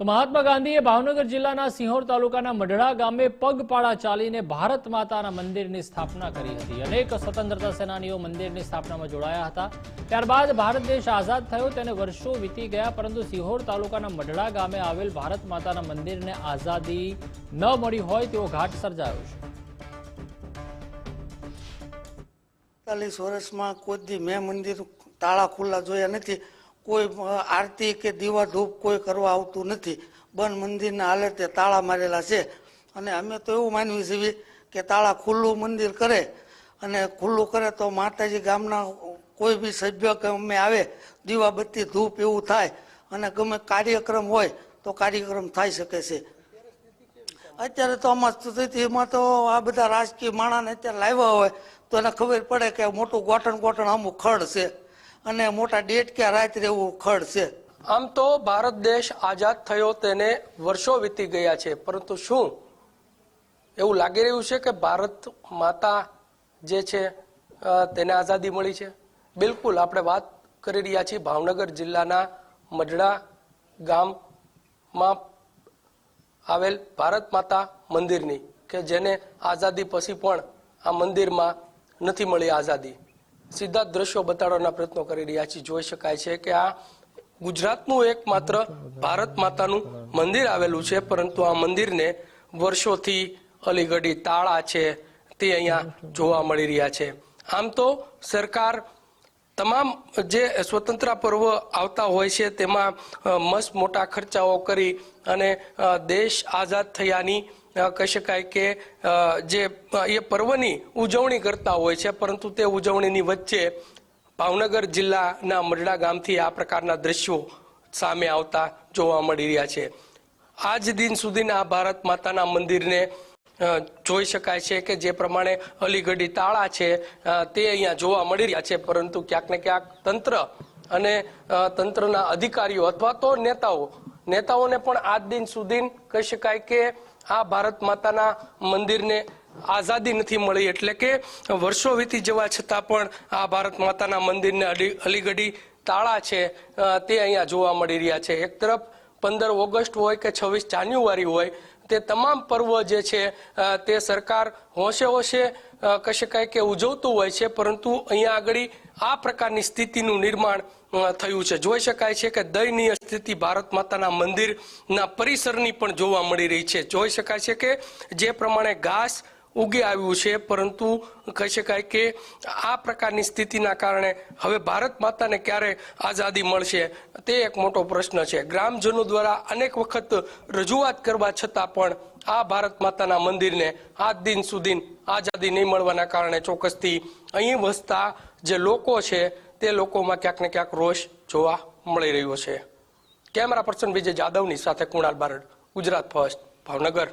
તો મહાત્મા ગાંધીએ ભાવનગર જિલ્લાના સિંહોર તાલુકાના મઢડા ગામે પગપાળા ચાલીને ભારત માતાના મંદિરની સ્થાપના કરી હતી. અનેક સ્વતંત્રતા સેનાનીઓ મંદિરની સ્થાપનામાં જોડાયા હતા. ત્યારબાદ ભારત દેશ આઝાદ થયો, તેને વર્ષો વીતી ગયા, પરંતુ સિંહોર તાલુકાના મઢડા ગામે આવેલ ભારત માતાના મંદિરને આઝાદી ન મળી હોય તેવો ઘાટ સર્જાયો છે. ચાલીસ વર્ષમાં કોઈ મેં મંદિર, તાળા ખુલ્લા જોયા નથી. કોઈ આરતી કે દીવા ધૂપ કોઈ કરવા આવતું નથી. બંધ મંદિરના હાલતે તાળા મારેલા છે. અને અમે તો એવું માનવી છીએ કે તાળા ખુલ્લું મંદિર કરે અને ખુલ્લું કરે તો માતાજી ગામના કોઈ બી સભ્ય કે અમે આવે દીવા બત્તી ધૂપ એવું થાય અને ગમે કાર્યક્રમ હોય તો કાર્યક્રમ થઈ શકે છે. અત્યારે તો આમાં સ્થિતિમાં તો આ બધા રાજકીય માણસને અત્યારે લાવ્યા હોય તો એને ખબર પડે કે મોટું ગોઠણ ગોઠણ અમુક ખડ છે. અને મોટા ડેટ કે રાત્રે ખડ છે. આમ તો ભારત દેશ આઝાદ થયો તેને વર્ષો વીતી ગયા છે, પરંતુ શું? એવું લાગી રહ્યું છે કે ભારત માતા જે છે તેને આઝાદી મળી છે? બિલકુલ, આપણે વાત કરી રહ્યા છીએ ભાવનગર જિલ્લાના મઢડા ગામમાં આવેલ ભારત માતા મંદિરની, કે જેને આઝાદી પછી પણ આ મંદિરમાં નથી મળી આઝાદી. સીધા દ્રશ્યો બતાડવાના પ્રયત્નો કરી રહ્યા છીએ. જોઈ શકાય છે કે આ ગુજરાતનું એકમાત્ર ભારત માતાનું મંદિર આવેલું છે, પરંતુ આ મંદિરને વર્ષોથી અલીગઢી તાળા છે તે અહીંયા જોવા મળી રહ્યા છે. આમ તો સરકાર તમામ જે સ્વતંત્રતા પર્વ આવતા હોય છે, તેમાં મસ્ત મોટા ખર્ચાઓ કરી અને દેશ આઝાદ થયાની કહી શકાય કે જે એ પર્વની ઉજવણી કરતા હોય છે, પરંતુ તે ઉજવણીની વચ્ચે ભાવનગર જિલ્લાના મરડા ગામથી આ પ્રકારના દ્રશ્યો સામે આવતા જોવા મળી રહ્યા છે. આજ દિન સુધીના ભારત માતાના મંદિરને જોઈ શકાય છે કે જે પ્રમાણે અલીગઢી તાળા છે તે અહીંયા જોવા મળી રહ્યા છે, પરંતુ ક્યાંક ને ક્યાંક તંત્ર અને તંત્રના અધિકારીઓ અથવા તો નેતાઓ, નેતાઓને પણ આજ દિન સુધી કહી શકાય કે આ ભારત માતાના મંદિરને આઝાદી નથી મળી, એટલે કે વર્ષો વીતી જવા છતાં પણ આ ભારત માતાના મંદિરને અલી- અલીગઢી તાળા છે તે અહીંયા જોવા મળી રહ્યા છે. એક તરફ પંદર ઓગસ્ટ હોય કે છવ્વીસ જાન્યુઆરી હોય તે તમામ પર્વ જે છે તે સરકાર હોશે હોશે કહી શકાય કે ઉજવતું હોય છે, પરંતુ અહીંયા આગળ આ પ્રકારની સ્થિતિનું નિર્માણ થયું છે. જોઈ શકાય છે કે દયનીય સ્થિતિ ભારત માતાના મંદિરના પરિસરની પણ જોવા મળી રહી છે. જોઈ શકાય છે કે જે પ્રમાણે ઘાસ ઉગી આવ્યું છે. પરંતુ કહી શકાય કે આ પ્રકારની સ્થિતિના કારણે હવે ભારત માતાને ક્યારે આઝાદી મળશે? તે એક મોટો પ્રશ્ન છે. ગ્રામજનો દ્વારા અનેક વખત રજૂઆત કરવા છતાં પણ આ ભારત માતાના મંદિરને આજ દિન સુધી આઝાદી નહીં મળવાના કારણે ચોક્કસથી અહીં વસતા જે લોકો છે, તે લોકોમાં ક્યાંક ને ક્યાંક રોષ જોવા મળી રહ્યો છે. કેમેરા પર્સન વિજય જાદવની સાથે કુણાલ બારડ, ગુજરાત ફર્સ્ટ, ભાવનગર.